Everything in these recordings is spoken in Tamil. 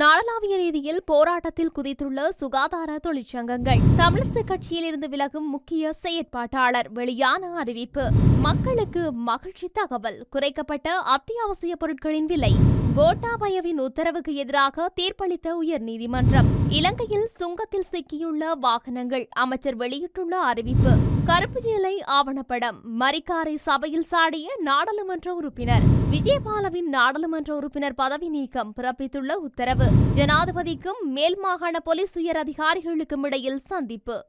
நாடளாவிய ரீதியில் போராட்டத்தில் குதித்துள்ள சுகாதார தொழிற்சங்கங்கள். தமிழிசை கட்சியில் இருந்து விலகும் முக்கிய செயற்பாட்டாளர். வெளியான அறிவிப்பு. மக்களுக்கு மகிழ்ச்சி தகவல். குறைக்கப்பட்ட அத்தியாவசிய பொருட்களின் விலை. கோட்டாபயவின் உத்தரவுக்கு எதிராக தீர்ப்பளித்த உயர்நீதிமன்றம். இலங்கையில் சுங்கத்தில் சிக்கியுள்ள வாகனங்கள். அமைச்சர் வெளியிட்டுள்ள அறிவிப்பு. கருப்பு ஜீலை ஆவணப்படம். மரிக்காரை சபையில் சாடிய நாடாளுமன்ற உறுப்பினர். விஜயபாலவின் நாடாளுமன்ற உறுப்பினர் பதவி நீக்கம் பிறப்பித்துள்ள உத்தரவு. ஜனாதிபதிக்கும் மேல் மாகாண போலீஸ் உயர் அதிகாரிகளுக்கும் இடையில் சந்திப்பு.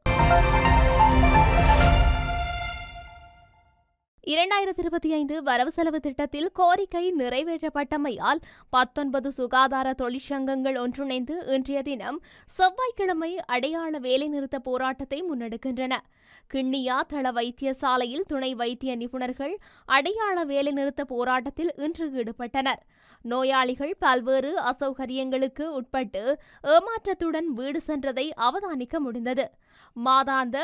இரண்டாயிரத்தி இருபத்தி ஐந்து வரவு செலவு திட்டத்தில் கோரிக்கை நிறைவேற்றப்பட்டமையால் பத்தொன்பது சுகாதார தொழிற்சங்கங்கள் ஒன்றிணைந்து இன்றைய தினம் செவ்வாய்க்கிழமை அடையாள வேலைநிறுத்த போராட்டத்தை முன்னெடுக்கின்றன. கிண்ணியா தள வைத்தியசாலையில் துணை வைத்திய நிபுணர்கள் அடையாள வேலைநிறுத்த போராட்டத்தில் இன்று ஈடுபட்டனர். நோயாளிகள் பல்வேறு அசௌகரியங்களுக்கு உட்பட்டு ஏமாற்றத்துடன் வீடு சென்றதை அவதானிக்க முடிந்தது. மாதாந்த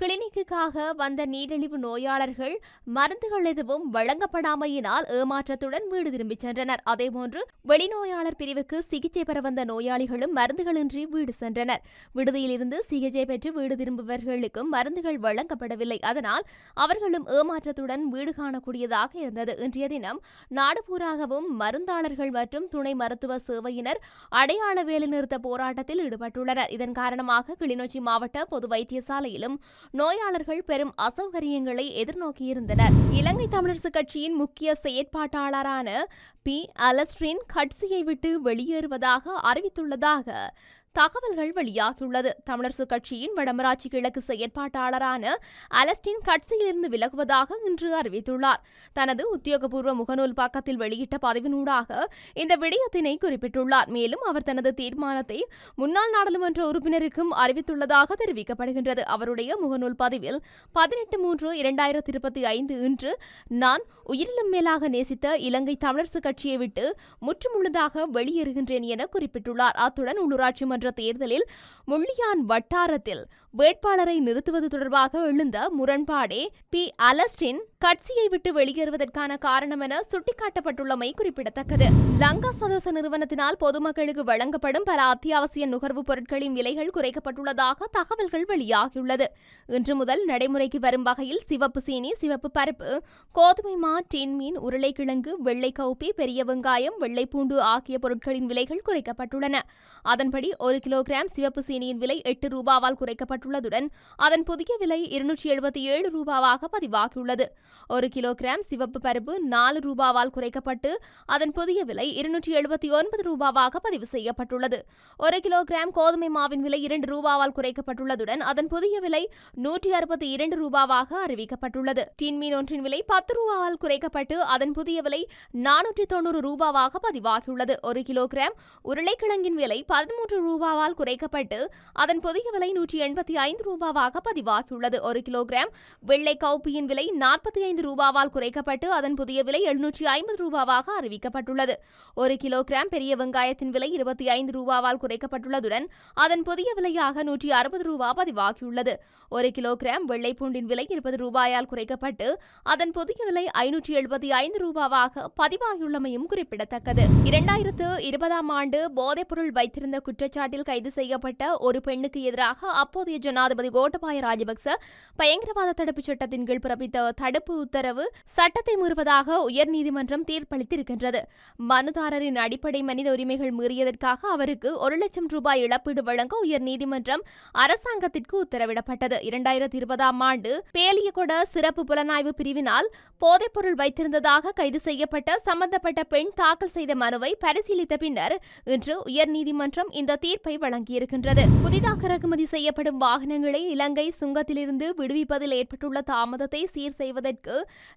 கிளினிக்குக்காக வந்த நீரிழிவு நோயாளர்கள் மருந்துகள் எதுவும் வழங்கப்படாமையினால் ஏமாற்றத்துடன் வீடு திரும்பிச் சென்றனர். அதேபோன்று வெளிநோயாளர் பிரிவுக்கு சிகிச்சை பெற வந்த நோயாளிகளும் மருந்துகளின்றி வீடு சென்றனர். விடுதியிலிருந்து சிகிச்சை பெற்று வீடு திரும்புபவர்களுக்கும் மருந்துகள் வழங்கப்படவில்லை. அதனால் அவர்களும் ஏமாற்றத்துடன் வீடு காணக்கூடியதாக இருந்தது. இன்றைய தினம் நாடுபூராகவும் மருந்தாளர்கள் மற்றும் துணை மருத்துவ சேவையினர் அடையாள வேலைநிறுத்த போராட்டத்தில் ஈடுபட்டுள்ளனர். இதன் காரணமாக கிளிநொச்சி மாவட்ட பொது வைத்தியசாலையிலும் நோயாளர்கள் பெரும் அசௌகரியங்களை எதிர்நோக்கியிருந்தனர். இலங்கை தமிழரசு கட்சியின் முக்கிய செயற்பாட்டாளரான பி அலஸ்ட்ரின் கட்சியை விட்டு வெளியேறுவதாக அறிவித்துள்ளதாக தகவல்கள் வெளியாகியுள்ளது. தமிழரசு கட்சியின் வடமராட்சி கிழக்கு செயற்பாட்டாளரான அலஸ்டின் கட்சியிலிருந்து விலகுவதாக இன்று அறிவித்துள்ளார். தனது உத்தியோகபூர்வ முகநூல் பக்கத்தில் வெளியிட்ட பதிவினூடாக இந்த விடயத்தினை குறிப்பிட்டுள்ளார். மேலும் அவர் தனது தீர்மானத்தை முன்னாள் நாடாளுமன்ற உறுப்பினருக்கும் அறிவித்துள்ளதாக தெரிவிக்கப்படுகின்றது. அவருடைய முகநூல் பதிவில் பதினெட்டு மூன்று இரண்டாயிரத்தி இருபத்தி ஐந்து இன்று நான் உயிரிலும் மேலாக நேசித்த இலங்கை தமிழரசு கட்சியை விட்டு முற்றுமுழுதாக வெளியேறுகின்றேன் என குறிப்பிட்டுள்ளார். அத்துடன் உள்ளூராட்சி மன்ற தேர்தலில் முள்ளியான் வட்டாரத்தில் வேட்பாளரை நிறுத்துவது தொடர்பாக எழுந்த முரண்பாடே பி. அலஸ்டின் கட்சியை விட்டு வெளியேறுவதற்கான காரணம் என சுட்டிக்காட்டப்பட்டுள்ளமை குறிப்பிடத்தக்கது. லங்கா சதோச நிறுவனத்தினால் பொதுமக்களுக்கு வழங்கப்படும் பல அத்தியாவசிய நுகர்வுப் பொருட்களின் விலைகள் குறைக்கப்பட்டுள்ளதாக தகவல்கள் வெளியாகியுள்ளது. இன்று முதல் நடைமுறைக்கு வரும் வகையில் சிவப்பு சீனி சிவப்பு பருப்பு கோதுமை மா டின் மீன் உருளைக்கிழங்கு வெள்ளை கவுப்பி பெரிய வெங்காயம் வெள்ளை பூண்டு ஆகிய பொருட்களின் விலைகள் குறைக்கப்பட்டுள்ளன. அதன்படி ஒரு கிலோகிராம் சிவப்பு சீனியின் விலை எட்டு ரூபாவால் குறைக்கப்பட்டுள்ளதுடன் அதன் புதிய விலை இருநூற்றி எழுபத்தி ஏழு ரூபாவாக பதிவாகியுள்ளது. ஒரு கிலோகிராம் சிவப்பு பருப்பு நாலு ரூபாவால் குறைக்கப்பட்டு அதன் புதிய விலை இருநூற்றி எழுபத்தி ஒன்பது ரூபாவாக பதிவு செய்யப்பட்டுள்ளது. ஒரு கிலோகிராம் கோதுமை மாவின் விலை இரண்டு ரூபாவால் குறைக்கப்பட்டுள்ளதுடன் அதன் புதிய விலை நூற்றி அறுபத்தி இரண்டு ரூபாவாக அறிவிக்கப்பட்டுள்ளது. டின் மீன் ஒன்றின் விலை பத்து ரூபாவால் குறைக்கப்பட்டு அதன் புதிய விலை நானூற்றி தொண்ணூறு ரூபாவாக பதிவாகியுள்ளது. ஒரு கிலோகிராம் உருளைக்கிழங்கின் விலை பதிமூன்று ரூபாவால் குறைக்கப்பட்டு அதன் புதிய விலை நூற்றி எண்பத்தி ஐந்து ரூபாவாக பதிவாகியுள்ளது. ஒரு கிலோகிராம் வெள்ளை கவுப்பியின் விலை நாற்பத்தி ஐந்து ரூபாவால் குறைக்கப்பட்டு அதன் புதிய விலை எழுநூற்றி ஐம்பது ரூபாவாக அறிவிக்கப்பட்டுள்ளது. ஒரு கிலோகிராம் பெரிய வெங்காயத்தின் விலை இருபத்தி ஐந்து ரூபாவால் குறைக்கப்பட்டுள்ளதுடன் அதன் புதிய விலையாக நூற்றி அறுபது ரூபா பதிவாகியுள்ளது. ஒரு கிலோகிராம் வெள்ளை பூண்டின் விலை இருபது ரூபாயால் குறைக்கப்பட்டு அதன் புதிய விலை ஐநூற்றி எழுபத்தி ஐந்து ரூபாவாக பதிவாகியுள்ளமையும் குறிப்பிடத்தக்கது. இரண்டாயிரத்து இருபதாம் ஆண்டு போதைப்பொருள் வைத்திருந்த குற்றச்சாட்டில் கைது செய்யப்பட்ட ஒரு பெண்ணுக்கு எதிராக அப்போதைய ஜனாதிபதி கோட்டபாய ராஜபக்ச பயங்கரவாத தடுப்புச் சட்டத்தின் கீழ் பிறப்பித்த தடுப்பு உத்தரவு சட்டத்தை மீறுவதாக உயர்நீதிமன்றம் தீர்ப்பளித்திருக்கின்றது. மனுதாரரின் அடிப்படை மனித உரிமைகள் மீறியதற்காக அவருக்கு ஒரு லட்சம் ரூபாய் இழப்பீடு வழங்க உயர்நீதிமன்றம் அரசாங்கத்திற்கு உத்தரவிடப்பட்டது. இரண்டாயிரத்தி இருபதாம் ஆண்டு பேலியகொட சிறப்பு புலனாய்வு பிரிவினால் போதைப்பொருள் வைத்திருந்ததாக கைது செய்யப்பட்ட சம்பந்தப்பட்ட பெண் தாக்கல் செய்த மனுவை பரிசீலித்த பின்னர் இன்று உயர்நீதிமன்றம் இந்த தீர்ப்பை வழங்கியிருக்கின்றது. புதிதாக இறக்குமதி செய்யப்படும் வாகனங்களை இலங்கை சுங்கத்திலிருந்து விடுவிப்பதில் ஏற்பட்டுள்ள தாமதத்தை சீர் செய்வதற்கு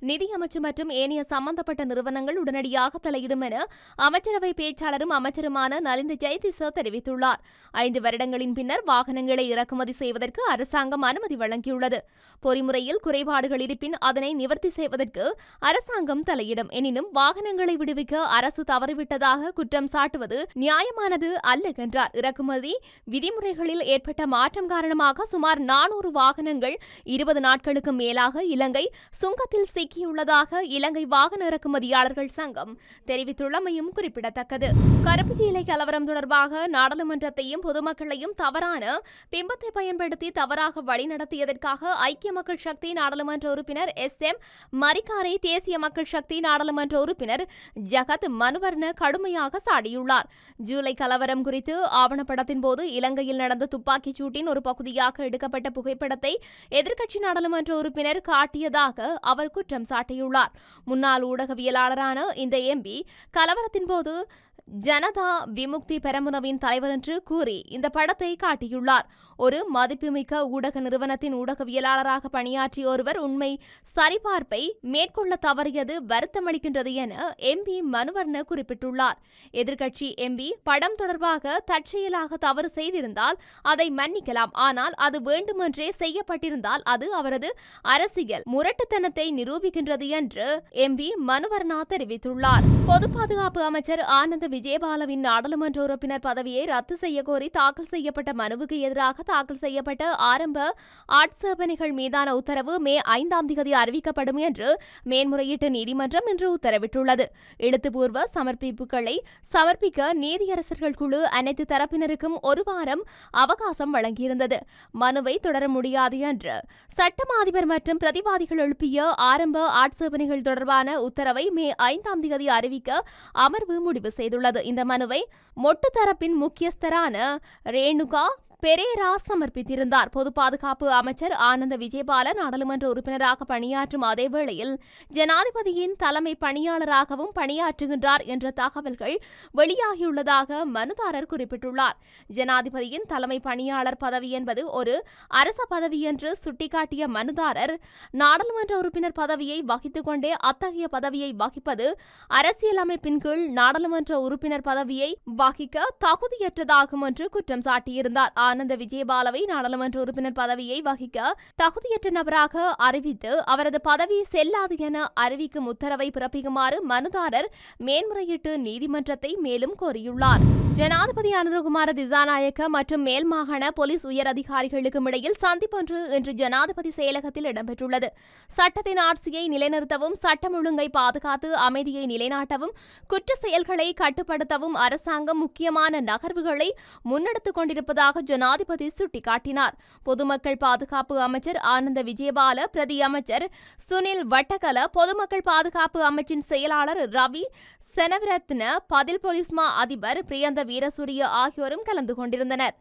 நிதியமைச்சு மற்றும் ஏனைய சம்பந்தப்பட்ட நிறுவனங்கள் உடனடியாக தலையிடும் என அமைச்சரவை பேச்சாளரும் அமைச்சருமான நலிந்த ஜெயதிச தெரிவித்துள்ளார். ஐந்து வருடங்களின் பின்னர் வாகனங்களை இறக்குமதி செய்வதற்கு அரசாங்கம் அனுமதி வழங்கியுள்ளது. பொறிமுறையில் குறைபாடுகள் இருப்பின் அதனை நிவர்த்தி செய்வதற்கு அரசாங்கம் தலையிடும். எனினும் வாகனங்களை விடுவிக்க அரசு தவறிவிட்டதாக குற்றம் சாட்டுவது நியாயமானது அல்ல என்றார். இறக்குமதி விதிமுறைகளில் ஏற்பட்ட மாற்றம் காரணமாக காரணமாக சுமார் நானூறு வாகனங்கள் இருபது நாட்களுக்கு மேலாக இலங்கை சுங்கத்தில் சிக்கியுள்ளதாக இலங்கை வாகன இறக்குமதியாளர்கள் சங்கம் தெரிவித்துள்ளமையும் குறிப்பிடத்தக்கது. கருப்புச்சீலை கலவரம் தொடர்பாக நாடாளுமன்றத்தையும் பொதுமக்களையும் தவறான பிம்பத்தை பயன்படுத்தி தவறாக வழிநடத்தியதற்காக ஐக்கிய மக்கள் சக்தி நாடாளுமன்ற உறுப்பினர் எஸ் எம் மரிக்காரை தேசிய மக்கள் சக்தி நாடாளுமன்ற உறுப்பினர் ஜகத் மனுவர்ண கடுமையாக சாடியுள்ளார். ஜூலை கலவரம் குறித்து ஆவணப்படத்தின் போது இலங்கையில் நடந்த துப்பாக்கிச் சூட்டின் ஒரு பகுதியாக எடுக்கப்பட்ட புகைப்படத்தை எதிர்க்கட்சி நாடாளுமன்ற உறுப்பினர் காட்டியதாக அவர் குற்றம் சாட்டியுள்ளார். முன்னாள் ஊடகவியலாளரான இந்த எம்பி கலவரத்தின் போது ஜனதா விமுக்தி பெரமுனவின் தலைவர் என்று கூறி இந்த படத்தை காட்டியுள்ளார். ஒரு மதிப்புமிக்க ஊடக நிறுவனத்தின் ஊடகவியலாளராக பணியாற்றிய ஒருவர் உண்மை சரிபார்ப்பை மேற்கொள்ள தவறியது வருத்தமளிக்கின்றது என எம்பி மனுவர்ண குறிப்பிட்டுள்ளார். எதிர்க்கட்சி எம்பி படம் தொடர்பாக தற்செயலாக தவறு செய்திருந்தால் அதை மன்னிக்கலாம். ஆனால் அது வேண்டுமென்றே செய்யப்பட்டிருந்தால் அது அவரது அரசியல் முரட்டுத்தனத்தை நிரூபிக்கின்றது என்று எம்பி மனுவர்ணா தெரிவித்துள்ளார். பொது பாதுகாப்பு அமைச்சர் ஆனந்த விஜயபாலவின் நாடாளுமன்ற உறுப்பினர் பதவியை ரத்து செய்ய கோரி தாக்கல் செய்யப்பட்ட மனுவுக்கு எதிராக தாக்கல் செய்யப்பட்ட ஆரம்ப ஆட்சேபனைகள் மீதான உத்தரவு மே ஐந்தாம் தேதி அறிவிக்கப்படும் என்று மேன்முறையீட்டு நீதிமன்றம் இன்று உத்தரவிட்டுள்ளது. எழுத்துப்பூர்வ சமர்ப்பிப்புகளை சமர்ப்பிக்க நீதியரசர்கள் குழு அனைத்து தரப்பினருக்கும் ஒரு வாரம் அவகாசம் வழங்கியிருந்தது. மனுவை தொடர முடியாது என்று சட்டம் அதிபர் மற்றும் பிரதிவாதிகள் எழுப்பிய ஆரம்ப ஆட்சேபனைகள் தொடர்பான உத்தரவை மே ஐந்தாம் தேதி அறிவிக்க அமர்வு முடிவு செய்துள்ளது. இந்த மனுவை மொட்டு தரப்பின் முக்கியஸ்தரான ரேணுகா பெரேரா சமர்ப்பித்திருந்தார். பொது பாதுகாப்பு அமைச்சர் ஆனந்த விஜயபால நாடாளுமன்ற உறுப்பினராக பணியாற்றும் அதே வேளையில் ஜனாதிபதியின் தலைமை பணியாளராகவும் பணியாற்றுகின்றார் என்ற தகவல்கள் வெளியாகியுள்ளதாக மனுதாரர் குறிப்பிட்டுள்ளார். ஜனாதிபதியின் தலைமை பணியாளர் பதவி என்பது ஒரு அரச பதவி என்று சுட்டிக்காட்டிய மனுதாரர் நாடாளுமன்ற உறுப்பினர் பதவியை வகித்துக் கொண்டே அத்தகைய பதவியை வகிப்பது அரசியலமைப்பின் கீழ் நாடாளுமன்ற உறுப்பினர் பதவியை வகிக்க தகுதியற்றதாகும் என்று குற்றம் சாட்டியிருந்தார். ஆனந்த விஜயபாலவை நாடாளுமன்ற உறுப்பினர் பதவியை வகிக்க தகுதியற்ற நபராக அறிவித்து அவரது பதவி செல்லாது என அறிவிக்கும் உத்தரவை பிறப்பிக்குமாறு மனுதாரர் மேன்முறையீட்டு நீதிமன்றத்தை மேலும் கோரியுள்ளார். ஜனாதிபதி அனுரகுமார திசாநாயக்க மற்றும் மேல் மாகாண போலீஸ் உயர் அதிகாரிகளுக்கும் இடையில் சந்திப்பொன்று இன்று ஜனாதிபதி செயலகத்தில் இடம்பெற்றுள்ளது. சட்டத்தின் ஆட்சியை நிலைநிறுத்தவும் சட்டம் ஒழுங்கை பாதுகாத்து அமைதியை நிலைநாட்டவும் குற்ற செயல்களை கட்டுப்படுத்தவும் அரசாங்கம் முக்கியமான நகர்வுகளை முன்னெடுத்துக் கொண்டிருப்பதாக ஜனாதிபதி சுட்டிக்காட்டினார். பொதுமக்கள் பாதுகாப்பு அமைச்சர் ஆனந்த விஜயபால பிரதி அமைச்சர் சுனில் வட்டகல பொதுமக்கள் பாதுகாப்பு அமைச்சின் செயலாளர் ரவி செனவரத்ன பதில் பொலிஸ்மா அதிபர் பிரியந்த வீரசூரிய ஆகியோரும் கலந்து கொண்டிருந்தனர்.